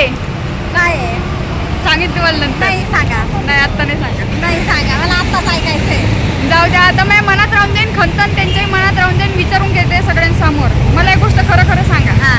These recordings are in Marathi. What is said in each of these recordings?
आहे काय आहे? सांगितलं मला नंतर. नाही सांगा. नाही आत्ता नाही सांगा. नाही सांगा. मला आत्ताच ऐकायचंय. जाऊ द्या आता मी मनात राहून जाईन खंतन त्यांच्याही मनात राहून जाईन विचारून घेते सगळ्यांसमोर. मला एक गोष्ट खरं खरं सांगा. हा.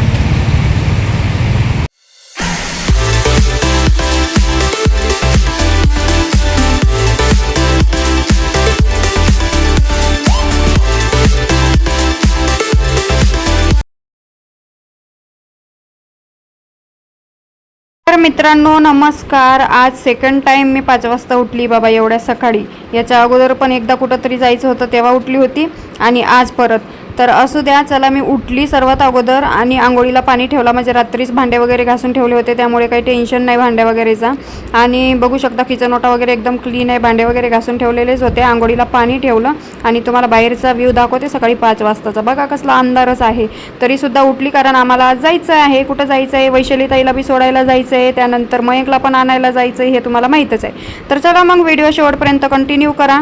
मित्रांनो नमस्कार. आज सेकंड टाईम मी पाच वाजता उठली बाबा एवढ्या सकाळी. याच्या अगोदर पण एकदा कुठंतरी जायचं होतं तेव्हा उठली होती. आणि आज परत तर असू द्या चला मी उठली सर्वात अगोदर आणि आंघोळीला पाणी ठेवला. म्हणजे रात्रीच भांडे वगैरे घासून ठेवले होते त्यामुळे काही टेन्शन नाही भांड्या वगैरेचा. आणि बघू शकता किचन ओटा वगैरे एकदम क्लीन आहे. भांडे वगैरे घासून ठेवलेलेच होते. आंघोळीला पाणी ठेवलं आणि तुम्हाला बाहेरचा व्ह्यू दाखवते सकाळी पाच वाजताचा. बघा कसला अंधारच आहे. तरीसुद्धा उठली कारण आम्हाला आज जायचं आहे. कुठं जायचं आहे? वैशालीताईला बी सोडायला जायचं आहे. त्यानंतर मयंकला पण आणायला जायचं आहे. हे तुम्हाला माहीतच आहे. तर चला मग व्हिडिओ शेवटपर्यंत कंटिन्यू करा.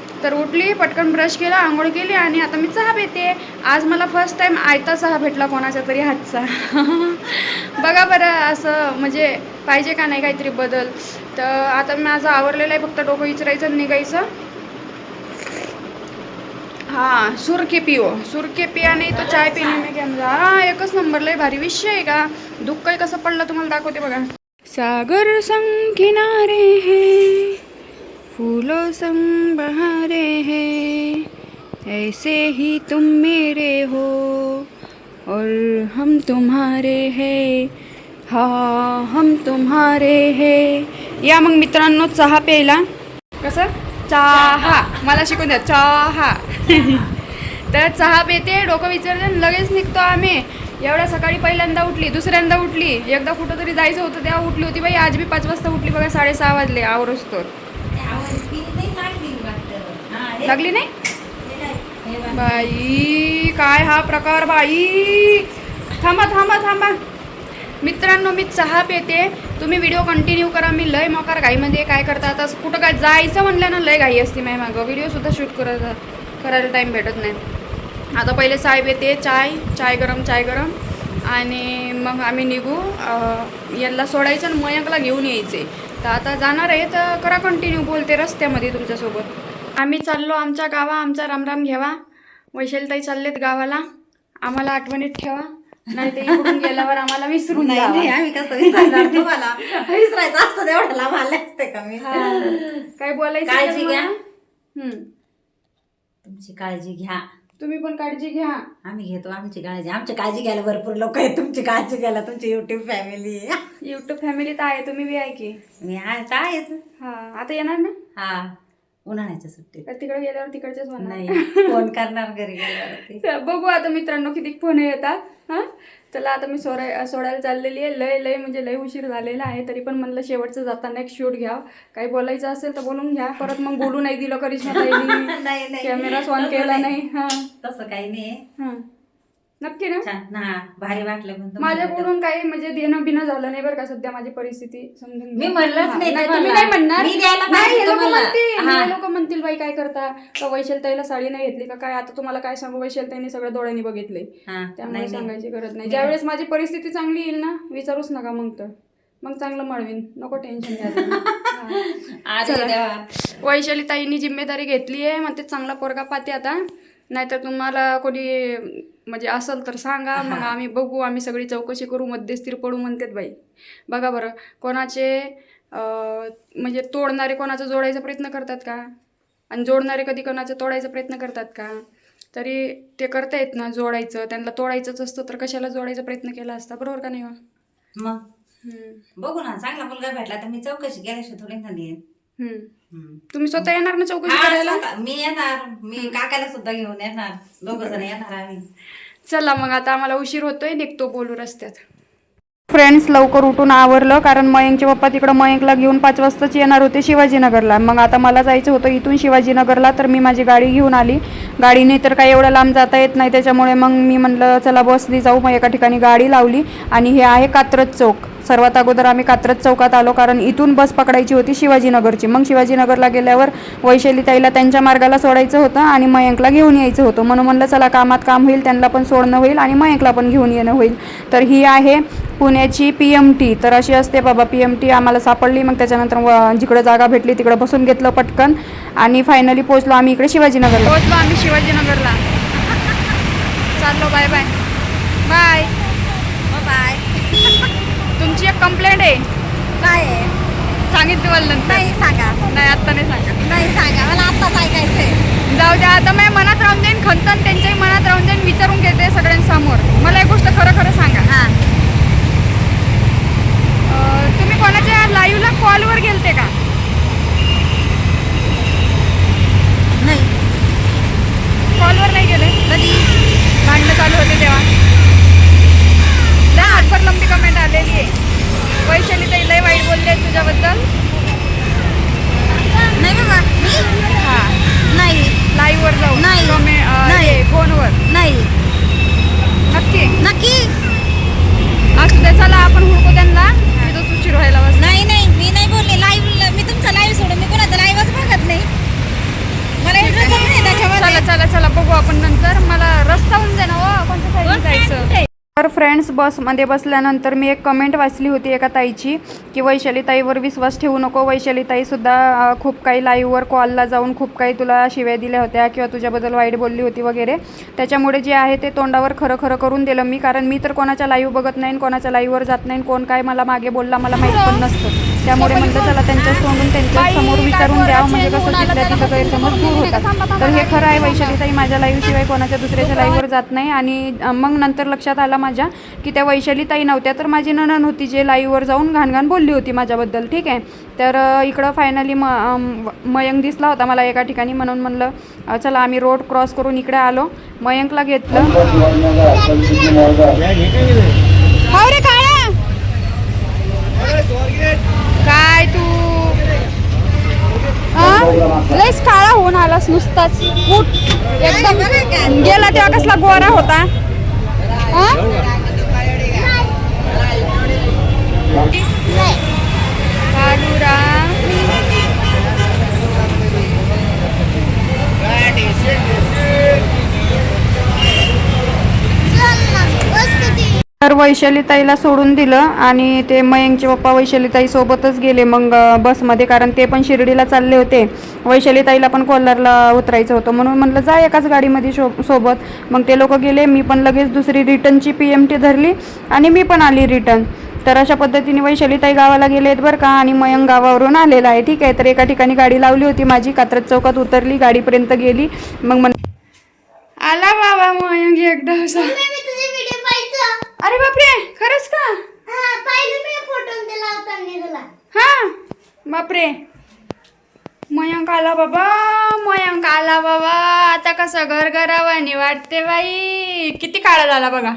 तर उठली पटकन ब्रश केला आंघोळ केली आणि आता मी चहा पिते. आज मला फर्स्ट टाइम आयता चहा भेटला कोणाच्या तरी हातचा. बघा बरं असं म्हणजे पाहिजे का नाही काहीतरी बदल. तर आता माझं आवरलेलं आहे फक्त डोकं विचरायचं आणि निघायचं. हां सुरके पिओ. सुरके पिया नाही तो चाय पिणे मी घ्या हा एकच नंबर लय भारी विषय आहे का? दुःख काही कसं पडलं तुम्हाला दाखवते बघा. सागर संग किनारे है. फूलों संग बहारे हैं ऐसे ही तुम मेरे हो और हम तुम्हारे हैं। हा हम तुम्हारे हैं। या मग मित्रांनो चहा प्यायला? कसं? चहा. मला शिकून द्या चहा. तर चहा पेते डोकं विचारते लगेच निघतो आम्ही. एवढ्या सकाळी पहिल्यांदा उठली दुसऱ्यांदा उठली. एकदा कुठं तरी जायचं होतं तेव्हा उठली होती बाई. आज बी पाच वाजता उठली बघा साडेसहा वाजले आवरच तर लागली नाही? बाई काय हा प्रकार बाई? थांबा थांबा थांबा. मित्रांनो मी चहा पिते. तुम्ही व्हिडिओ कंटिन्यू करा. मी लय मोकार घाईमध्ये काय करता? आता कुठं काय जायचं म्हणलं ना लय घाई असते माझ्या मागं. व्हिडिओसुद्धा शूट करायला करायला टाईम भेटत नाही. आता पहिले चाय पिते. चाय चाय गरम चाय गरम. आणि मग आम्ही निघू. यांना सोडायचं आणि मयंकला घेऊन यायचे. तर आता जाणार आहे तर करा कंटिन्यू बोलते रस्त्यामध्ये तुमच्यासोबत. आम्ही चाललो आमच्या गावा आमचा रामराम घ्यावा वैशालताई चाललेत गावाला. आम्हाला आठवणीत ठेवा. नाही ते इकडून गेल्यावर आम्हाला विसरून नाही जावा. नाही आम्ही कसं विसरणार? तुम्हाला विसरायचं असतं तेवढं लांब आले असते का मी. काय बोलायचं काळजी घ्या. तुमची काळजी घ्या. तुम्ही पण काळजी घ्या. आम्ही घेतो आमची काळजी. आमची काळजी घ्यायला भरपूर लोक आहेत. तुमची काळजी घ्यायला तुमची युट्यूब फॅमिली युट्यूब फॅमिलीत आहे तुम्ही बी आहे की? मी आहे आहेच. हा आता येणार ना? हा उन्हाळ्याच्या सुट्टीत. का तिकडे गेल्यावर तिकडच्याच होणार. नाही फोन करणार घरी गेल्यावरती. तर बघू आता मित्रांनो किती फोन येतात हां? चला आता मी सोडाय सोडायला चाललेली आहे. लय लय म्हणजे लय उशीर झालेला आहे तरी पण म्हणलं शेवटचं जाताना एक शूट घ्या. काही बोलायचं असेल तर बोलून घ्या. परत मग बोलू नाही दिलं करिश्मा ताईनी. नाही नाही. कॅमेरा ऑन तसं केला नाही हां. तसं काही नाही. हां. नक्की ना? छान. हा भारी वाटलं माझ्याकडून काही म्हणजे देणं बिणं झालं नाही बरं का सध्या माझी परिस्थिती समजून मी घ्या. म्हणलंच नाही तुम्ही तुम्हाला. नाही म्हणणार? मी द्यायला नाही पाहिजे लोक तुम्हाला. म्हणतील. हा. हे. लोक म्हणतील बाई काय करता? का वैशाल ताईला साडी नाही घेतली का काय? आता तुम्हाला काय सांगू? वैशाल ताईने सगळं डोळ्यांनी बघितलंय. हा त्यामुळे नाही नाही. सांगायची गरज नाही. ज्यावेळेस माझी परिस्थिती चांगली येईल ना विचारूच नका मग तर. मग चांगलं मळवीन. नको टेन्शन घ्या अरे चला. देवा. वैशाली ताईंनी जिम्मेदारी घेतली आहे मग ते चांगला पोरगा पाहते आता. नाहीतर तुम्हाला कोणी म्हणजे असेल तर सांगा मग आम्ही बघू आम्ही सगळी चौकशी करू मध्यस्थीर पडू म्हणतात बाई बघा बरं कोणाचे म्हणजे तोडणारे कोणाचं जोडायचा प्रयत्न करतात का आणि जोडणारे कधी कोणाचं तोडायचा प्रयत्न करतात का तरी ते करतायत ना जोडायचं त्यांना तोडायचंच असतं तर कशाला जोडायचा प्रयत्न केला असता बरोबर का नाही हो? मग. बघू ना चांगला मुलगा भेटला तर मी चौकशी केल्याशिवाय थोडी ना देईन. हम्म. तुम्ही स्वतः येणार ना चौकशी हा, करायला? स्वतः. मी येणार. मी काकाला सुद्धा घेऊन येणार. दोघ जण येणार आम्ही. चला मग आता आम्हाला उशीर होतोय निघतो बोलू रस्त्यात. फ्रेंड्स लवकर उठून आवरलं कारण मयंकचे पप्पा तिकडं मयंकला घेऊन पाच वाजताच येणार होते शिवाजीनगरला. मग आता मला जायचं होतं इथून शिवाजीनगरला तर मी माझी गाडी घेऊन आली. गाडीने तर काही एवढं लांब जाता येत नाही त्याच्यामुळे मग मी म्हणलं चला बसली जाऊ. मग एका ठिकाणी गाडी लावली आणि हे आहे कात्रज चौक. सर्वात अगोदर आम्ही कात्रज चौकात आलो कारण इथून बस पकडायची होती शिवाजीनगरची. मग शिवाजीनगरला गेल्यावर वैशालीताईला त्यांच्या मार्गाला सोडायचं होतं आणि मयंकला घेऊन यायचं होतं. म्हणून म्हणलं चला कामात काम होईल त्यांना पण सोडणं होईल आणि मयंकला पण घेऊन येणं होईल. तर ही आहे पुण्याची पी एम टी. तर अशी असते बाबा पी एम टी आम्हाला सापडली. मग त्याच्यानंतर व- जिकडं जागा भेटली तिकडं बसून घेतलं पटकन. आणि फायनली पोहोचलो आम्ही इकडे शिवाजीनगरला. पोहोचलो आम्ही शिवाजीनगरला. चाललो बाय बाय बाय तुमची एक कंप्लेंट आहे? काय? आहे सांगितलं मला नंतर. नाही सांगा. नाही आत्ता नाही सांगा. नाही सांगा. मला आत्ताच ऐकायचंय. जाऊ द्या आता मी मनात राहून जाईन खंतन त्यांच्याही मनात राहून जाईन विचारून घेते सगळ्यांसमोर. मला एक गोष्ट खरं खरं सांगा. हा अं, तुम्ही कोणाच्या लाईव्हला कॉलवर गेलते का नाही कॉलवर नाही गेले कधी भांडणं चालू होते तेव्हा लय हातभर लंबी कमेंट आलेली आहे वैशाली ताई लय वाईट बोलले तुझ्याबद्दल नाही बाबा मी हा नाही लाईव्हवर जाऊन नाही. कमेंट नाही. फोनवर नाही नक्की नक्की असू दे चला आपण हुडकू त्यांना तिथं उशीर व्हायला बस नाही नाही मी नाही बोलले लाईव्ह मी तुमचा लाईव्ह सोडून मी कोणाचा लाईव्हच बघत नाही मला इंटरेस्ट नाही त्याच्यामध्ये चला चला चला बघू आपण नंतर मला रस्ता होऊन जाईल ना हो कोणत्या साईडने जायचं तर फ्रेंड्स बसमध्ये बसल्यानंतर मी एक कमेंट वाचली होती एका ताईची की वैशाली ताईवर विश्वास ठेवू नको वैशालीताईसुद्धा खूप काही लाईव्हवर कॉलला जाऊन खूप काही तुला शिव्या दिल्या होत्या किंवा तुझ्याबद्दल वाईट बोलली होती वगैरे. त्याच्यामुळे जे आहे ते तोंडावर खरं खरं करून दिलं मी कारण मी तर कोणाच्या लाईव्ह बघत नाही कोणाच्या लाईव्हवर जात नाही कोण काय मला मागे बोलला मला माहीत पण नसतं. त्यामुळे म्हणलं चला त्यांच्याच तोंडून त्यांच्यासमोर विचारून द्यावं म्हणजे कसं तिथल्या तिथं गैरसमज दूर होतात. तर हे खरं आहे वैशालीताई माझ्या लाईव्ह शिवाय कोणाच्या दुसऱ्याच्या लाईव्हवर जात नाही. आणि मग नंतर लक्षात आला माझ्या की त्या वैशालीताई नव्हत्या तर माझी नणन होती जे लाईव्हवर जाऊन घाणघाण बोलली होती माझ्याबद्दल. ठीक आहे? तर इकडं फायनली म मयंक दिसला होता मला एका ठिकाणी म्हणून म्हणलं चला आम्ही रोड क्रॉस करून इकडे आलो. मयंकला घेतलं हो रे काळा काय तू हा? लयच काळा होऊन आलास नुसताच. उठ. एकदम. गेला तेव्हा कसला गोरा होता हा? काळूरा. तर वैशालीताईला सोडून दिलं आणि ते मयंकचे पप्पा वैशालीताई सोबतच गेले मग बसमध्ये. कारण ते पण शिर्डीला चालले होते. वैशालीताईला पण कोल्हारला उतरायचं होतं. म्हणून म्हटलं जा एकाच गाडीमध्ये शो सोबत. मग ते लोक गेले. मी पण लगेच दुसरी रिटर्नची पी एम टी धरली आणि मी पण आली रिटर्न. तर अशा पद्धतीने वैशालीताई गावाला गेलेत बरं का आणि मयंक गावावरून आलेला आहे. ठीक आहे तर एका ठिकाणी गाडी लावली होती माझी. कात्रज चौकात उतरली गाडीपर्यंत गेली. मग म्हण आला बाबा मयंक एकदा अरे बापरे खरंच का? हा हा? बापरे. मयंक आला बाबा मयंक आला बाबा. आता कसं घर घरावानी वाटते बाई. किती काळा झाला बघा.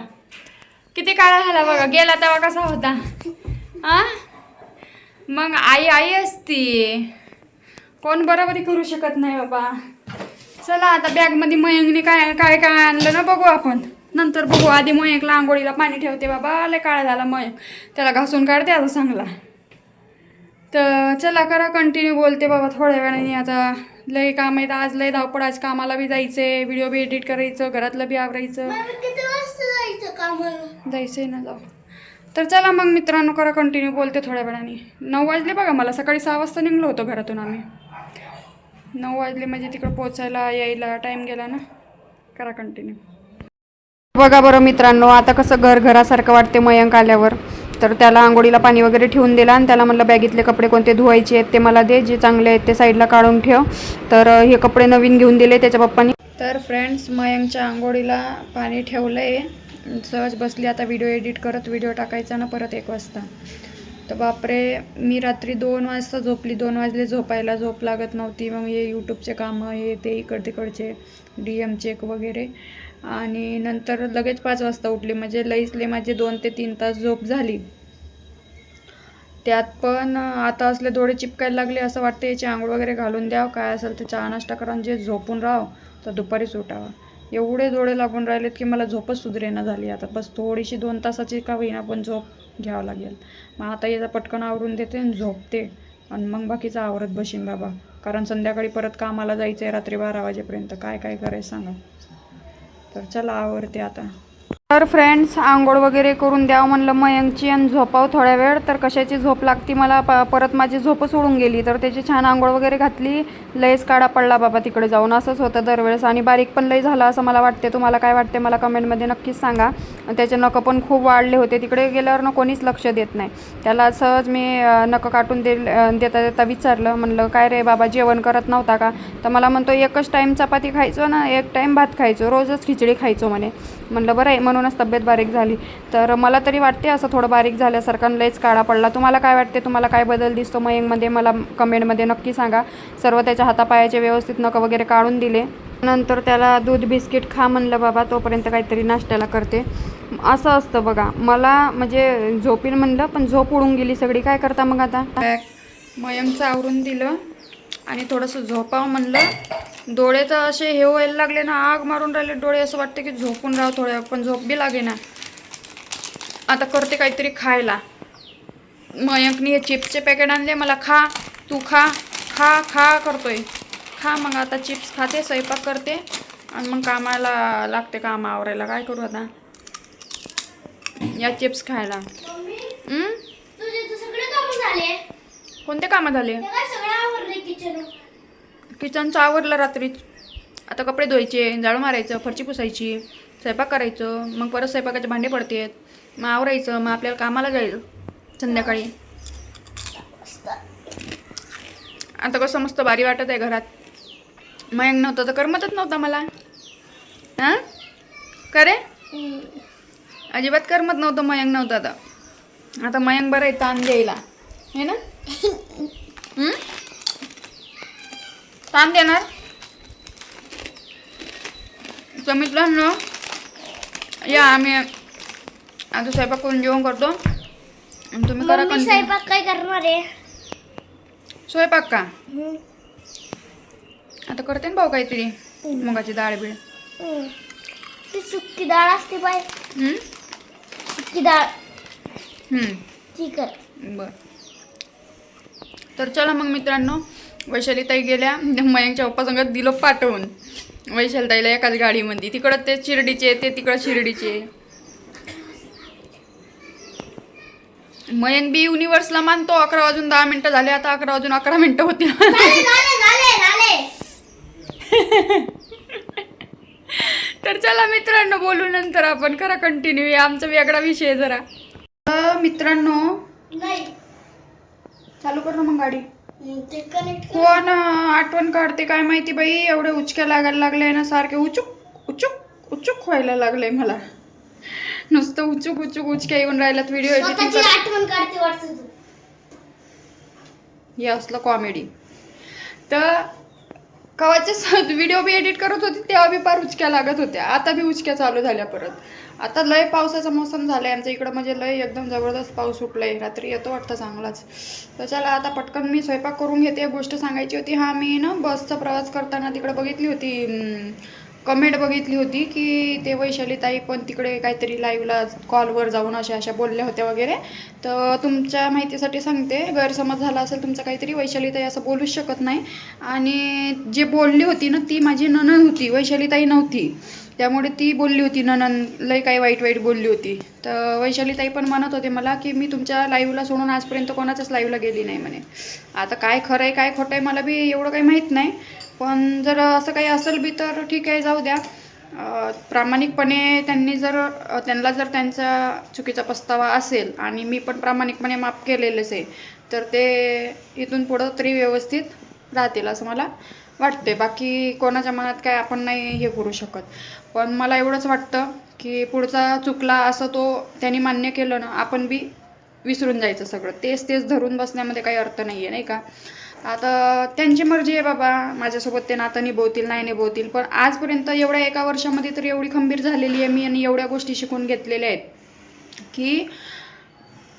किती काळा झाला बघा. गेला तेव्हा कसा होता? हा मग आई आई असती. कोण बरोबरी करू शकत नाही बाबा. चला आता बॅगमध्ये मयंकने काय काय काय आणलं ना बघू आपण. नंतर बघू आधी मयंकला आंघोळीला पाणी ठेवते बाबा लय काळा झाला मयंक. त्याला घासून काढते आता चांगला. तर चला करा कंटिन्यू बोलते बाबा थोड्या वेळाने आता. लय काम आहेत आज लय धावपळ आज कामाला बी जायचंय. व्हिडिओ बी एडिट करायचं घरातलं बी आवरायचं. जायचंय ना जाऊ. तर चला मग मित्रांनो करा कंटिन्यू बोलते थोड्या वेळाने. नऊ वाजले बघा मला सकाळी सहा वाजता निघलो होतो घरातून आम्ही. नऊ वाजले म्हणजे तिकडं पोचायला यायला टाईम गेला ना. करा कंटिन्यू बघा बरं मित्रांनो आता कसं घर घरासारखं वाटते मयंक आल्यावर. तर त्याला आंघोळीला पाणी वगैरे ठेवून दिलं आणि त्याला म्हटलं बॅगेतले कपडे कोणते धुवायचे आहेत ते मला दे जे चांगले आहेत ते साईडला काढून ठेव. तर हे कपडे नवीन घेऊन दिले त्याच्या पप्पानी. तर फ्रेंड्स मयंकच्या आंघोळीला पाणी ठेवलं आहे सहज बसली आता व्हिडिओ एडिट करत व्हिडिओ टाकायचा ना परत एक वाजता. तर बापरे मी रात्री दोन वाजता झोपली. दोन वाजले झोपायला झोप लागत नव्हती. मग हे यूट्यूबचे कामं हे ते इकड तिकडचे डी एम चेक वगैरे. आणि नंतर लगेच पाच वाजता उठली. म्हणजे लईच लई माझी दोन ते तीन तास झोप झाली. त्यात पण आता असले डोळे चिपकायला लागले असं वाटतं याची आंघोळ वगैरे घालून द्यावं काय असेल तर चहा नाश्ता करा आणि जे झोपून राहावं तर दुपारीच उठावं. एवढे डोळे लागून राहिलेत की मला झोपच सुधरेना झाली. आता बस थोडीशी दोन तासाची का होईना पण झोप घ्यावं लागेल. मग आता याचा पटकन आवरून देते आणि झोपते. आणि मग बाकीचं आवरत बशीन बाबा. कारण संध्याकाळी परत कामाला जायचं आहे रात्री बारा वाजेपर्यंत. काय काय करायचं सांगा. तर चला आवडते आता. तर फ्रेंड्स आंघोळ वगैरे करून द्यावं म्हणलं मयंकची आणि झोपाव थोड्या वेळ. तर कशाची झोप लागती मला? प परत माझी झोप सोडून गेली. तर त्याची छान आंघोळ वगैरे घातली. लयच काढा पडला बाबा तिकडे जाऊन. असंच होतं दरवेळेस. आणि बारीक पण लय झालं असं मला वाटते तुम्हाला काय वाटते मला कमेंटमध्ये नक्कीच सांगा. आणि त्याचे नखं पण खूप वाढले होते. तिकडे गेल्यावर ना कोणीच लक्ष देत नाही. त्याला सहज मी नखं काटून दे देता देता विचारलं. म्हणलं काय रे बाबा जेवण करत नव्हता का? तर मला म्हणतो एकच टाईम चपाती खायचो ना. एक टाईम भात खायचो. रोजच खिचडी खायचो म्हणे. म्हणलं बरं आहे म्हणूनच तब्येत बारीक झाली. तर मला तरी वाटते असं थोडं बारीक झाल्यासारखं लयच काळा पडला. तुम्हाला काय वाटते? तुम्हाला काय बदल दिसतो? मयंकमध्ये मला कमेंटमध्ये नक्की सांगा. सर्व त्याच्या हातापायाचे व्यवस्थित नखं वगैरे काढून दिले. नंतर त्याला दूध बिस्किट खा म्हणलं बाबा तोपर्यंत काहीतरी नाश्त्याला करते. असं असतं बघा. मला म्हणजे झोपीन म्हणलं पण झोप उडून गेली सगळी. काय करता मग आता? मयंकचं आवरून दिलं आणि थोडंसं झोपावं म्हणलं. डोळे तर असे हे व्हायला लागले ना आग मारून राहिले डोळे असं वाटतं की झोपून राहावं थोड्या पण झोप बी लागे ना आता करते काहीतरी खायला. मयंकनी हे चिप्सचे पॅकेट आणले मला खा तू खा खा खा करतोय. खा मग आता चिप्स खाते स्वयंपाक करते आणि मग कामाला लागते काम आवरायला. काय करू आता? या चिप्स खायला. कोणते कामं झाले? किचनचं आवरलं रात्री आता कपडे धुवायचे झाडू मारायचं फरची पुसायची स्वयंपाक करायचं मग परत स्वयंपाकाचे भांडे पडतात मग आवरायचं मग आपल्याला कामाला जायचं संध्याकाळी. आता कसं मस्त भारी वाटत आहे घरात. मयंक नव्हतं तर करमतच नव्हता मला. हां? का रे? अजिबात करमत नव्हतं मयंक नव्हतं आता. आता मयंक बरं आहे ताण द्यायला आहे ना? ताण देणार तर मित्रांनो या आम्ही आता स्वयंपाक करून जेवण करतो आणि तुम्ही करा मम्मी. स्वयंपाक काय करणार आहे स्वयंपाक का हम्म. आता करते ना भाऊ काहीतरी मुगाची डाळ बीळ हम्म. ती सुक्की डाळ असते बाय हं? सुक्की डाळ हं. ती कर बर तर चला मग मित्रांनो वैशालीताई गेल्या मयंकच्या पप्पा संगत दिलं पाठवून. वैशालीताईला एकाच गाडीमध्ये. तिकडं ते शिर्डीचे ते तिकडं शिर्डीचे. मयंक बी युनिव्हर्सला मानतो अकरा वाजून दहा मिनटं झाले आता अकरा वाजून अकरा मिनटं होती तर चला मित्रांनो बोलू नंतर आपण. करा कंटिन्यू आमचा वेगळा विषय जरा. मित्रांनो. चालू कर ना मग गाडी. कोण आठवण काढते काय माहिती बाई? एवढे उचक्या लागायला लागले ना सारखे उचूक उचूक उचूक व्हायला लागले मला. नुसतं उचूक उचूक उचक्या येऊन राहिल्यात व्हिडिओ एडिटिंग हे असलं कॉमेडी तर कवाचे व्हिडिओ बी एडिट करत होती तेव्हा बी फार उचक्या लागत होत्या. आता बी उचक्या चालू झाल्या परत. आता लय पावसाचा मोसम आहे आमच्या इकडं म्हणजे लय एकदम जबरदस्त पाऊस सुटलाय रात्री येतो वाटतं चांगलाच. तर चला आता पटकन मी स्वयंपाक करून घेते. गोष्ट सांगायची होती हा मी ना बसचा प्रवास करताना तिकडं बघितली होती कमेंट बघितली होती की ते वैशालीताई पण तिकडे काहीतरी लाईव्हला कॉलवर जाऊन अशा अशा बोलल्या होत्या वगैरे. तर तुमच्या माहितीसाठी सांगते गैरसमज झाला असेल तुमचा काहीतरी वैशालीताई असं बोलूच शकत नाही. आणि जे बोलली होती ना ती माझी ननन होती वैशालीताई नव्हती. त्यामुळे ती बोलली होती ननन लय काही वाईट वाईट बोलली होती. तर वैशालीताई पण म्हणत होते मला की मी तुमच्या लाईव्हला सोडून आजपर्यंत कोणाच्याच लाईव्हला गेली नाही म्हणे. आता काय खरं आहे काय खोटं आहे मला बी एवढं काही माहीत नाही. पण जर असं काही असेल बी तर ठीक आहे जाऊ द्या. प्रामाणिकपणे त्यांनी जर त्यांना जर त्यांचा चुकीचा पस्तावा असेल आणि मी पण प्रामाणिकपणे माफ केलेलंच आहे तर ते इथून पुढं तरी व्यवस्थित राहतील असं मला वाटते बाकी कोणाच्या मनात काय आपण नाही हे करू शकत. पण मला एवढंच वाटतं की पुढचा चुकला असं तो त्यांनी मान्य केलं ना आपण बी विसरून जायचं सगळं. तेच तेच धरून बसण्यामध्ये काही अर्थ नाही आहे नाही का? आता त्यांची मर्जी आहे बाबा. माझ्यासोबत ते नातं निभवतील नाही निभवतील. पण आजपर्यंत एवढ्या एका वर्षामध्ये तर एवढी खंबीर झालेली आहे मी आणि एवढ्या गोष्टी शिकून घेतलेल्या आहेत की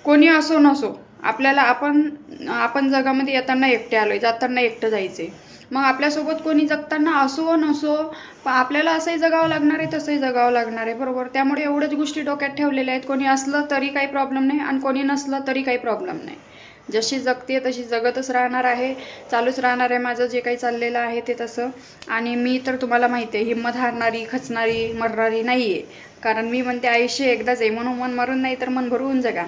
कोणी असो नसो आपल्याला आपण आपण जगामध्ये येताना एकटे आलो आहे जाताना एकटं जायचं आहे मग आपल्यासोबत कोणी जगताना असो नसो पण आपल्याला असंही जगावं लागणार आहे तसंही जगावं लागणार आहे बरोबर? त्यामुळे एवढ्याच गोष्टी डोक्यात ठेवलेल्या आहेत. कोणी असलं तरी काही प्रॉब्लेम नाही आणि कोणी नसलं तरी काही प्रॉब्लेम नाही. जशी जगते तशी जगतच राहणार आहे चालूच राहणार आहे माझं जे काही चाललेलं आहे ते तसं. आणि मी तर तुम्हाला माहिती आहे हिंमत हारणारी खचणारी मरणारी नाही आहे कारण मी म्हणते आयुष्य एकदाच आहे म्हणून मन मरून नाही तर मन भरून जगा.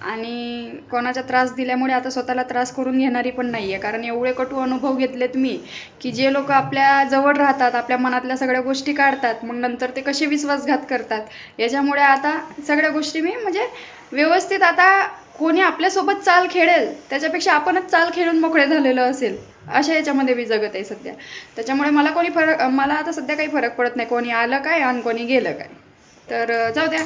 आणि कोणाचा त्रास दिल्यामुळे आता स्वतःला त्रास करून घेणारी पण नाही आहे कारण एवढे कटू अनुभव घेतलेत मी की जे लोक आपल्या जवळ राहतात आपल्या मनातल्या सगळ्या गोष्टी काढतात मग नंतर ते कसे विश्वासघात करतात? याच्यामुळे आता सगळ्या गोष्टी मी म्हणजे व्यवस्थित आता कोणी आपल्यासोबत चाल खेळेल त्याच्यापेक्षा आपणच चाल खेळून मोकळे झालेलं असेल अशा याच्यामध्ये मी जगत आहे सध्या. त्याच्यामुळे मला कोणी फरक मला आता सध्या काही फरक पडत नाही कोणी आलं काय आणि कोणी गेलं काय. तर जाऊ द्या.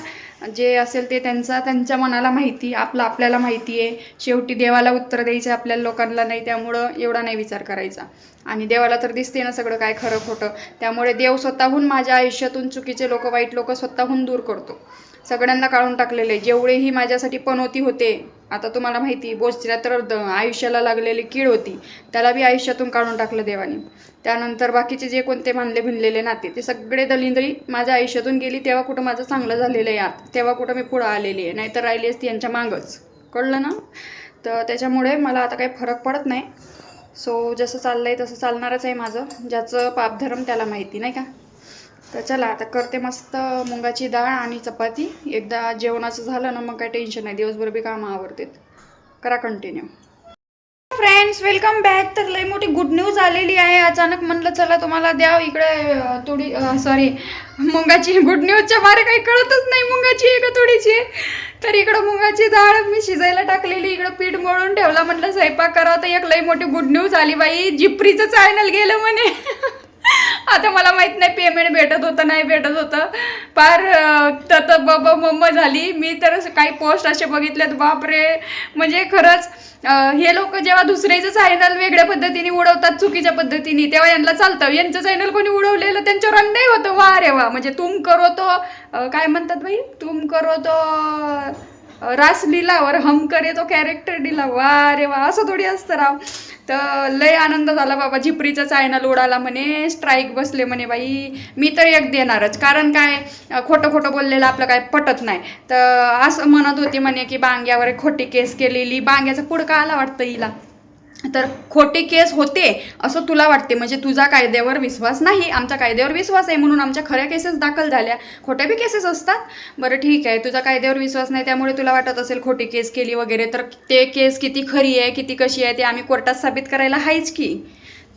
जे असेल ते त्यांचा त्यांच्या मनाला माहिती आपलं आपल्याला माहिती आहे. शेवटी देवाला उत्तर द्यायचं आपल्याला लोकांना नाही त्यामुळं एवढा नाही विचार करायचा. आणि देवाला तर दिसते ना सगळं काय खरं खोटं. त्यामुळे देव स्वतःहून माझ्या आयुष्यातून चुकीचे लोक वाईट लोक स्वतःहून दूर करतो. सगळ्यांना काढून टाकलेले. जेवढेही माझ्यासाठी पनोती होते आता तुम्हाला माहिती बोचऱ्या तर द- आयुष्याला लागलेली कीड होती. त्याला बी आयुष्यातून काढून टाकलं देवाने. त्यानंतर बाकीचे जे कोणते मानले भिनलेले नाते ते सगळे दलिंद्री माझ्या आयुष्यातून गेली तेव्हा कुठं माझं चांगलं झालेलं आहे आत तेव्हा कुठं मी पुढं आलेली आहे नाहीतर राहिली असती यांच्या मागंच. कळलं ना? तर त्याच्यामुळे मला आता काही फरक पडत नाही. सो जसं चाललं आहे तसं चालणारच आहे माझं ज्याचं पापधर्म त्याला माहिती नाही का? तर चला आता करते मस्त मुंगाची डाळ आणि चपाती. एकदा जेवणाचं झालं ना मग काय टेन्शन नाही. दिवसभर बी कामं आवडतात करा कंटिन्यू फ्रेंड्स वेलकम बॅक तर लई मोठी गुड न्यूज आलेली आहे. अचानक म्हणलं चला तुम्हाला द्याव इकडे थोडी सॉरी मुंगाची गुड न्यूजच्या मारे काही कळतच नाही मुंगाची आहे का थोडीची तर इकडं मुंगाची डाळ मी शिजायला टाकलेली. इकडं पीठ मळून ठेवला. म्हटलं स्वयंपाक करावं तर एक लई मोठी गुड न्यूज आली बाई. जिप्रीचं चॅनल गेलं म्हणे. आता मला माहीत नाही पेमेंट भेटत होतं नाही भेटत होतं. फार तर बाबा मम्मा झाली. मी तर असं काही पोस्ट असे बघितलेत बापरे. म्हणजे खरंच हे लोक जेव्हा दुसऱ्याचं चॅनल वेगळ्या पद्धतीने उडवतात चुकीच्या पद्धतीने तेव्हा यांना चालतं. यांचं चॅनल कोणी उडवलेलं त्यांच्यावर अन्याय होतं. वा रे वा. म्हणजे तुम करो तो काय म्हणतात बाई? तुम करो तो रासलीलावर रासलीला हम करे तो कॅरेक्टर दिला. वा रे वा असं थोडी असतं राव. तर लय आनंद झाला बाबा झिपरीचा चायना लोडाला म्हणे स्ट्राईक बसले म्हणे बाई. मी तर एक देणारच. कारण काय खोटं खोटं बोललेलं आपलं काय पटत नाही. तर असं म्हणत होती म्हणे की बांग्यावर एक खोटी केस केलेली. बांग्याचा पुडका आला वाटतं हिला. तर खोटी केस होते असं तुला वाटते. म्हणजे तुझा कायद्यावर विश्वास नाही आमच्या कायद्यावर विश्वास आहे म्हणून आमच्या खऱ्या केसेस दाखल झाल्या. खोट्या बी केसेस असतात. बरं ठीक आहे तुझा कायद्यावर विश्वास नाही त्यामुळे तुला वाटत असेल खोटी केस केली वगैरे तर ते केस किती खरी आहे किती कशी आहे ते आम्ही कोर्टात साबित करायला आहेच की.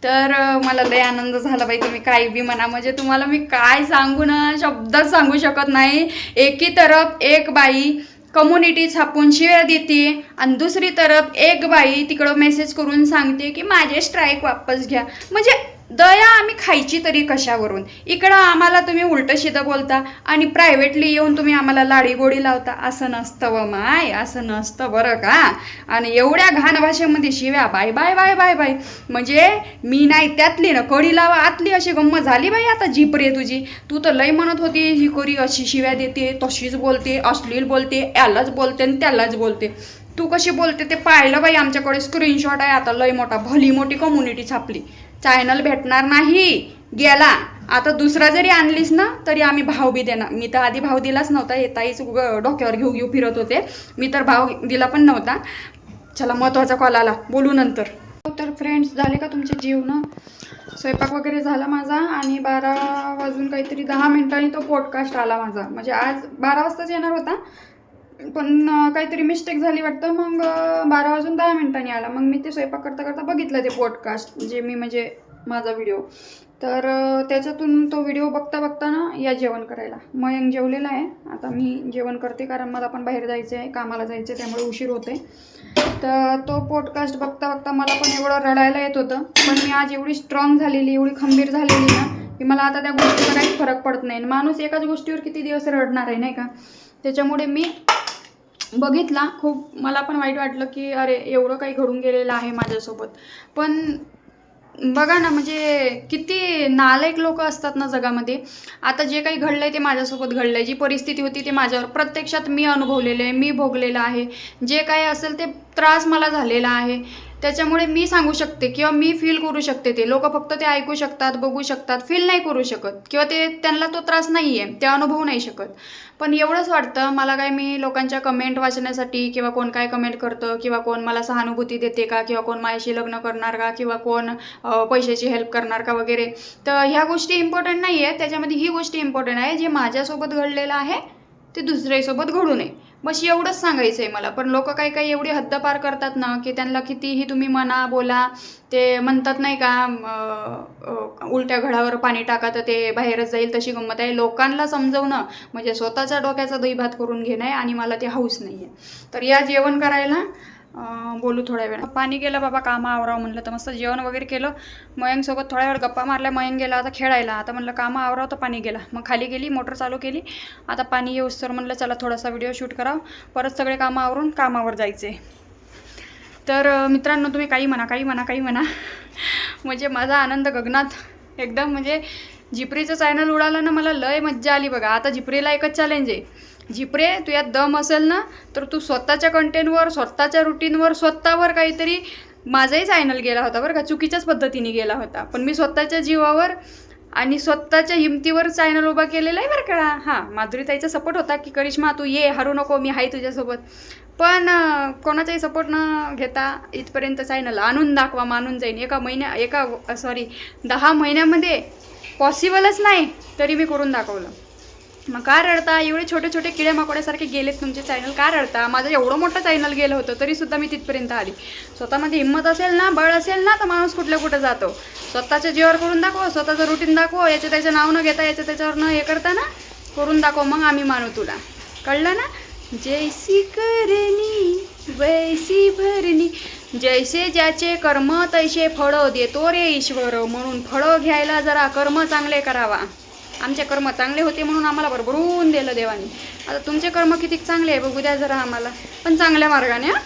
तर मला लय आनंद झाला बाई तुम्ही काय बी म्हणा म्हणजे तुम्हाला मी काय सांगू ना शब्दच सांगू शकत नाही. एकी तरफ एक बाई कम्युनिटी छापून शिव्या देते. आणि दुसरी तरफ एक बाई तिकडं मेसेज करून सांगते की माझे स्ट्राईक वापस घ्या. म्हणजे दया आम्ही खायची तरी कशावरून? इकडं आम्हाला तुम्ही उलटं शिदं बोलता आणि प्रायव्हेटली येऊन तुम्ही आम्हाला लाडी गोडी लावता. असं नसतं व माय असं नसतं बरं का? आणि एवढ्या घाण भाषेमध्ये शिव्या bye bye bye bye bye. म्हणजे मी नाही त्यातली ना कडी लावा आतली अशी गंमत झाली बाई आता जीप रे तुझी. तू तर लय म्हणत होती ही करी अशी शिव्या देते तशीच बोलते अश्लील बोलते यालाच बोलते आणि त्यालाच बोलते. तू कशी बोलते ते पाहिलं बाई आमच्याकडे स्क्रीनशॉट आहे. आता लय मोठा भली मोठी कम्युनिटी छापली. चॅनल भेटणार नाही. गेला. आता दुसरा जरी आणलीस ना तरी आम्ही भाव बी देणार. मी तर आधी भाव दिलाच नव्हता. येताईच डोक्यावर घेऊ घेऊ फिरत होते. मी तर भाव दिला पण नव्हता. चला महत्त्वाचा कॉल आला. बोलू नंतर. हो, तर फ्रेंड्स झाले का तुमचे जेवण? स्वयंपाक वगैरे झाला माझा आणि बारा वाजून काहीतरी दहा मिनिटांनी तो पॉडकास्ट आला माझा. म्हणजे आज बारा वाजताच येणार होता. पण काहीतरी मिस्टेक झाली वाटतं. मग बारा वाजून दहा मिनिटांनी आला. मग मी ते स्वयंपाक करता करता बघितलं ते पॉडकास्ट जे मी म्हणजे माझा व्हिडिओ तर त्याच्यातून तो व्हिडिओ बघता बघता ना या जेवण करायला. मयंक जेवलेला आहे. आता मी जेवण करते कारण मला पण बाहेर जायचं आहे कामाला जायचं आहे त्यामुळे उशीर होते. तर तो पॉडकास्ट बघता बघता मला पण एवढं रडायला येत होतं. पण मी आज एवढी स्ट्रॉंग झालेली एवढी खंबीर झालेली ना की मला आता त्या गोष्टीचा काहीच फरक पडत नाही. माणूस एकाच गोष्टीवर किती दिवस रडणार आहे नाही का? त्याच्यामुळे मी बघितला. खूप मला पण वाईट वाटलं की अरे एवढं काही घडून गेलेलं आहे माझ्यासोबत. पण बघा ना म्हणजे किती नालायक लोक असतात ना जगामध्ये. आता जे काही घडलंय ते माझ्यासोबत घडलंय. जी परिस्थिती होती ते माझ्यावर. प्रत्यक्षात मी अनुभवलेलं आहे मी भोगलेलं आहे. जे काही असेल ते त्रास मला झालेला आहे. त्याच्यामुळे मी सांगू शकते किंवा मी फील करू शकते ते. लोक फक्त ते ऐकू शकतात बघू शकतात फील नाही करू शकत. किंवा ते त्यांना तो त्रास नाही आहे ते अनुभवू नाही शकत. पण एवढंच वाटतं मला काय मी लोकांच्या कमेंट वाचण्यासाठी किंवा कोण काय कमेंट करतं किंवा कोण मला सहानुभूती देते का किंवा कोण माझ्याशी लग्न करणार का किंवा कोण पैशाची हेल्प करणार का वगैरे. तर ह्या गोष्टी इम्पॉर्टंट नाही आहे त्याच्यामध्ये ही गोष्टी इम्पॉर्टंट आहे जे माझ्यासोबत घडलेलं आहे ते दुसऱ्यासोबत घडू नये. बस एवढंच सांगायचं आहे मला. पण लोक काही काही एवढी हद्द पार करतात ना की त्यांना कितीही तुम्ही म्हणा बोला ते म्हणतात नाही का उलट्या घडावर पाणी टाका तर ते बाहेरच जाईल तशी गंमत आहे. लोकांना समजवणं म्हणजे स्वतःच्या डोक्याचा दही भात करून घेणं आहे आणि मला ते हाऊस नाही आहे तर या जेवण करायला बोलू थोड्या वेळ पाणी गेलं बाबा कामं आवरावं म्हणलं तर मस्त जेवण वगैरे केलं. मयंकसोबत थोड्या वेळ गप्पा मारल्या मयंक गेला आता खेळायला. आता म्हणलं कामं आवरावं तर पाणी गेला. मग खाली गेली मोटर चालू केली. आता पाणी येऊस तर म्हणलं चला थोडासा व्हिडिओ शूट करावं. परत सगळे कामं आवरून कामावर जायचे. तर मित्रांनो तुम्ही काही म्हणा काही म्हणा काही म्हणा. म्हणजे माझा आनंद गगनात एकदम म्हणजे जिपरीचं चॅनल उडालं ना मला लय मज्जा आली बघा. आता जिपरीला एकच चॅलेंज आहे. जिपरे तू यात दम असेल ना तर तू स्वतःच्या कंटेंटवर स्वतःच्या रुटीनवर स्वतःवर काहीतरी माझाही चॅनल गेला होता बरं का चुकीच्याच पद्धतीने गेला होता. पण मी स्वतःच्या जीवावर आणि स्वतःच्या हिमतीवर चॅनल उभा केलेला आहे बरं का. हां माधुरीताईचा सपोर्ट होता की करिश्मा तू ये हरू नको मी आहे तुझ्यासोबत. पण कोणाचाही सपोर्ट न घेता इथपर्यंत चॅनल आणून दाखवा मानून जाईन. एका महिन्या एका सॉरी दहा महिन्यामध्ये पॉसिबलच नाही तरी मी करून दाखवलं. मग का रडता? एवढे छोटे छोटे किडे माकोड्यासारखे गेलेत तुमचे चॅनल का रडता? माझं एवढं मोठं चॅनल गेलं होतं तरीसुद्धा मी तिथपर्यंत आली. स्वतःमध्ये हिंमत असेल ना बळ असेल ना तर माणूस कुठल्या कुठं जातो. स्वतःच्या जीवावर करून दाखव स्वतःचं रुटीन दाखव याच्या त्याचं नाव न घेता याचं त्याच्यावर न हे करता ना करून दाखव मग आम्ही मानू तुला. कळलं ना? जैसी करणी वैसी भरणी. जैसे ज्याचे कर्म तैसे फळं देतो रे ईश्वर. म्हणून फळं घ्यायला जरा कर्म चांगले करावा. आमचे कर्म चांगले होते म्हणून आम्हाला भरभरून दिलं देवाने. आता तुमचे कर्म किती चांगले आहे बघू द्या जरा आम्हाला. पण चांगल्या मार्गाने हां.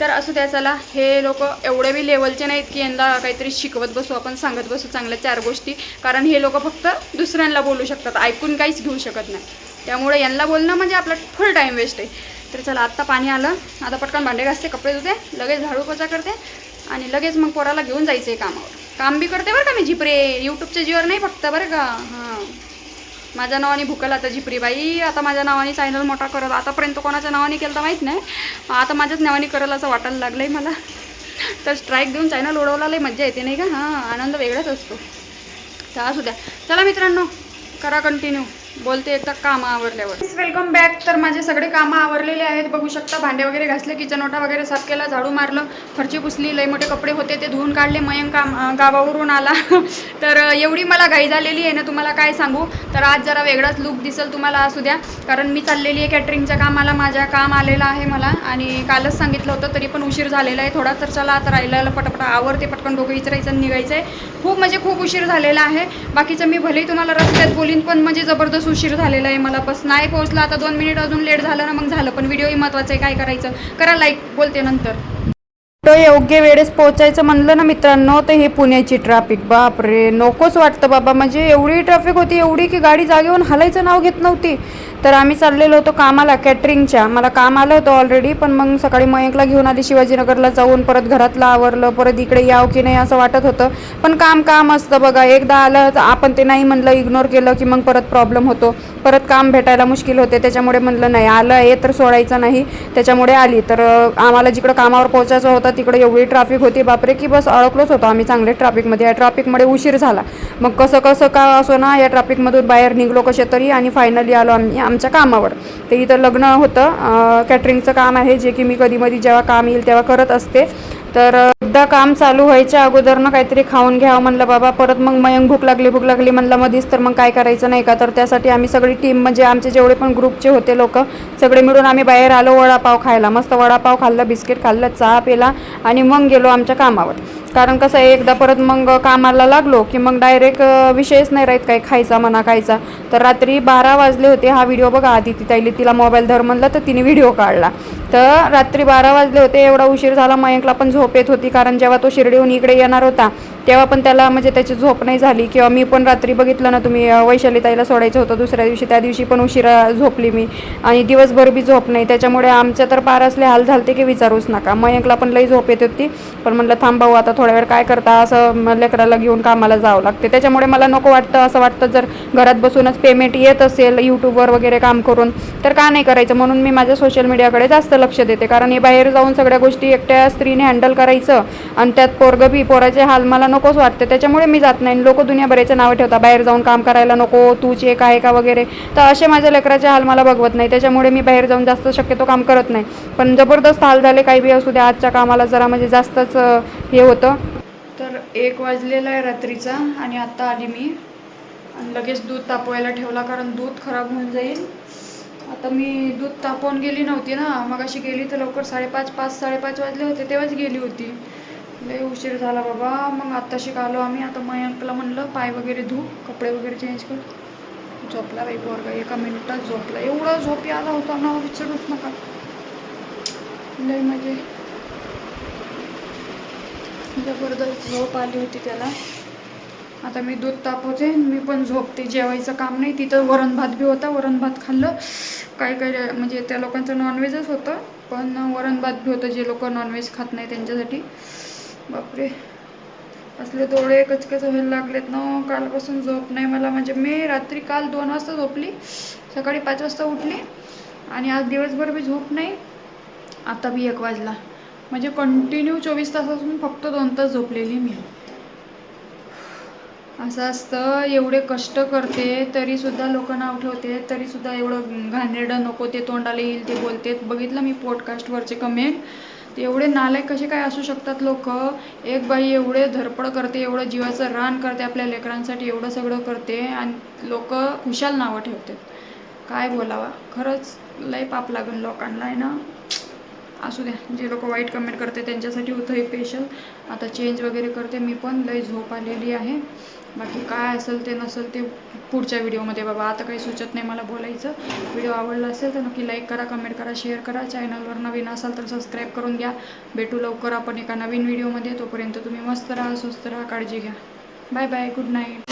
तर असू द्या चला. हे लोक एवढे बी लेवलचे नाहीत की यंदा काहीतरी शिकवत बसू आपण सांगत बसू चांगल्या चार गोष्टी. कारण हे लोक फक्त दुसऱ्यांना बोलू शकतात ऐकून काहीच घेऊ शकत नाही. त्यामुळे यांना बोलणं म्हणजे आपला फुल टाईम वेस्ट आहे. तर चला आत्ता पाणी आलं. आता पटकन भांडे घासते कपडे धुते लगेच झाडू पोचा करते आणि लगेच मग पोराला घेऊन जायचं आहे कामावर. काम बी करते बरं का मी झिपरे. यूट्यूबच्या जीवर नाही फक्त बरं का? हां. माझ्या नावाने भुकल आता झिपरी बाई. आता माझ्या नावाने चॅनल मोठा करत आतापर्यंत कोणाच्या नावाने केलं तर माहीत नाही. आता माझ्याच नावाने करल असं वाटायला लागलं आहे मला. तर स्ट्राईक देऊन चॅनल उडवला मज्जा येते नाही का? हां. आनंद वेगळाच असतो. तर असू द्या. चला मित्रांनो करा कंटिन्यू बोलते एकदा कामं आवरल्यावर. वेलकम बॅक तर माझे सगळे कामं आवरलेले आहेत. बघू शकता भांडे वगैरे घासले किचन ओटा वगैरे साफ केला झाडू मारलं फरची पुसली लई मोठे कपडे होते ते धुवून काढले मयंक काम गावावरून आला. तर एवढी मला घाई झालेली आहे ना तुम्हाला काय सांगू? तर आज जरा वेगळाच लुक दिसेल तुम्हाला असू द्या. कारण मी चाललेली आहे कॅटरिंगच्या कामाला माझ्या काम आलेलं आहे मला. आणि कालच सांगितलं होतं तरी पण उशीर झालेला आहे थोडा. तर चला आता राहिलेलं पटापट आवरते पटकन डोकं विचारायचं आणि निघायचं आहे खूप म्हणजे खूप उशीर झालेला आहे. बाकीचं मी भलेही तुम्हाला रस्त्यात बोलीन पण म्हणजे जबरदस्त उशीर झालेला आहे मला बस नाही पोहोचला आता दोन मिनिट अजून लेट झालं ना मग झालं. पण व्हिडिओही महत्त्वाचं आहे काय करायचं? करा लाईक बोलते नंतर. योग्य वेळेस पोहोचायचं म्हणलं ना मित्रांनो तर हे पुण्याची ट्रॅफिक बापरे! नकोच वाटतं बाबा. म्हणजे एवढी ट्रॅफिक होती एवढी की गाडी जागेवरून हलायचं नाव घेत नव्हती. तर आम्ही चाललेलो होतो कामाला कॅटरिंगच्या मला काम आलं होतं ऑलरेडी पण मग सकाळी मयंकला घेऊन आली शिवाजीनगरला जाऊन परत घरातलं आवरलं परत इकडे याव की नाही असं वाटत होतं. पण काम काम असतं बघा. एकदा आलं तर आपण ते नाही म्हणलं इग्नोर केलं की मग परत प्रॉब्लेम होतो. परत काम भेटायला मुश्किल होते. त्याच्यामुळे म्हणलं नाही आलं आहे तर सोडायचं नाही. त्याच्यामुळे आली. तर आम्हाला जिकडं कामावर पोहोचायचं होतं तिकडे एवढी ट्रॅफिक होती बापरे की बस अडकलोच होतो आम्ही चांगले ट्रॅफिकमध्ये या ट्रॅफिकमुळे उशीर झाला. मग कसं कसं का असो ना या ट्रॅफिकमधून बाहेर निघलो कसे तरी आणि फायनली आलो आम्ही आमच्या कामावर. ते इथं लग्न होतं. कॅटरिंगचं काम आहे जे की मी कधी मधी जेव्हा काम येईल तेव्हा करत असते. तर एकदा काम चालू व्हायच्या अगोदर ना काहीतरी खाऊन घ्यावं म्हणलं बाबा परत मग मयंक भूक लागली भूक लागली म्हणलं मधीच तर मग काय करायचं नाही का? तर त्यासाठी आम्ही सगळी टीम म्हणजे आमचे जेवढे पण ग्रुपचे होते लोक सगळे मिळून आम्ही बाहेर आलो वडापाव खायला. मस्त वडापाव खाल्लं बिस्किट खाल्लं चहा पिला आणि मग गेलो आमच्या कामावर. कारण कसं आहे एकदा परत मग कामाला लागलो की मग डायरेक्ट विषयच नाही राहत काही खायचा म्हणा खायचा. तर रात्री बारा वाजले होते हा व्हिडिओ बघा आधी ती ताईली तिला मोबाईल धर म्हणलं तर तिने व्हिडिओ काढला. तर रात्री बारा वाजले होते एवढा उशीर झाला मयंकला पण झोप येत होती कारण जेव्हा तो शिर्डीहून इकडे येणार होता तेव्हा पण त्याला म्हणजे त्याची झोप नाही झाली किंवा मी पण रात्री बघितलं ना तुम्ही वैशालीताईला वैशाली ताईला सोडायचं होतं दुसऱ्या दिवशी त्या दिवशी पण उशिरा झोपली मी. आणि दिवसभर बी झोप नाही. त्याच्यामुळे आमच्या तर पार असले हाल झालते की विचारूच नका. मयंकला पण लई झोप येत होती. पण म्हटलं थांबावं आता थोड्या वेळ काय करता? असं लेकराला घेऊन कामाला जावं लागते. त्याच्यामुळे मला नको वाटतं असं वाटतं जर घरात बसूनच पेमेंट येत असेल यूट्यूबवर वगैरे काम करून तर का नाही करायचं? म्हणून मी माझ्या सोशल मीडियाकडे जास्त लक्ष देते. कारण हे बाहेर जाऊन सगळ्या गोष्टी एकट्या स्त्रीने हँडल करायचं आणि त्यात पोरगबी पोराचे हाल मला नको नकोच वाटते. त्याच्यामुळे मी जात नाही. लोक दुनियाभराचं नावं ठेवतात. बाहेर जाऊन काम करायला नको. तू चेक आहे का वगैरे. तर असे माझ्या लेकराचे हाल मला बघवत नाही. त्याच्यामुळे मी बाहेर जाऊन जास्त शक्यतो काम करत नाही. पण जबरदस्त हाल झाले काही बी असू द्या. आजच्या कामाला जरा म्हणजे जास्तच हे होतं. तर एक वाजलेला आहे रात्रीचा आणि आत्ता आली मी. आणि लगेच दूध तापवायला ठेवला कारण दूध खराब होऊन जाईल. आता मी दूध तापवून गेली नव्हती ना. मग अशी गेली तर लवकर साडेपाच पाच साडेपाच वाजले होते. तेव्हाच गेली होती. लय उशीर झाला बाबा. मग आत्ताशी आलो आम्ही. आता मयंकला म्हणलं पाय वगैरे धू कपडे वगैरे चेंज कर. झोपला बाई पोरगा एका मिनिटात झोपला. एवढा झोपी आला होता ना विचारूच नका. लय म्हणजे जबरदस्त झोप आली होती त्याला. आता मी दूध तापवते मी पण झोपते. जेवायचं काम नाही. तिथं वरण भात बी होता. वरण भात खाल्लं. काही काही म्हणजे त्या लोकांचं नॉनव्हेजच होतं. पण वरण भात बी होतं. जे लोक नॉनव्हेज खात नाही त्यांच्यासाठी. बापरे. असले डोळे कचकच व्हायला लागलेत ना. कालपासून झोप नाही मला. म्हणजे मी रात्री काल दोन वाजता झोपली. सकाळी पाच वाजता उठली. आणि आज दिवसभर मी झोप नाही. आता बी एक वाजला. म्हणजे कंटिन्यू चोवीस तासातून फक्त दोन तास झोपलेली मी. असं असतं. एवढे कष्ट करते. तरीसुद्धा लोक नाव ठेवते. तरीसुद्धा एवढं घाणेरडं नको ते तोंडाला येईल ते बोलते बघितलं मी पॉडकास्टवरचे कमेंट एवढे नालायक कसे काय असू शकतात लोक? एक बाई एवढे धडपड करते एवढं जीवाचं रान करते आपल्या लेकरांसाठी एवढं सगळं करते आणि लोक खुशाल नावं ठेवतात काय बोलावा? खरंच लय पाप लागून लोकांना आहे ना? असू द्या. जे लोक वाईट कमेंट करते त्यांच्यासाठी होतं हे स्पेशल आता चेंज वगैरे करते. मी पण लय झोप आलेली आहे. बाकी काय असेल ते नसेल ते पुढच्या व्हिडिओमध्ये बाबा आता काही सुचत नाही मला बोलायचं. व्हिडिओ आवडला असेल तर नक्की लाईक करा कमेंट करा शेअर करा. चॅनलवर नवीन असाल तर सबस्क्राईब करून घ्या. भेटू लवकर आपण एका नवीन व्हिडिओमध्ये. तोपर्यंत तुम्ही मस्त राहा स्वस्त राहा काळजी घ्या. Bye bye good night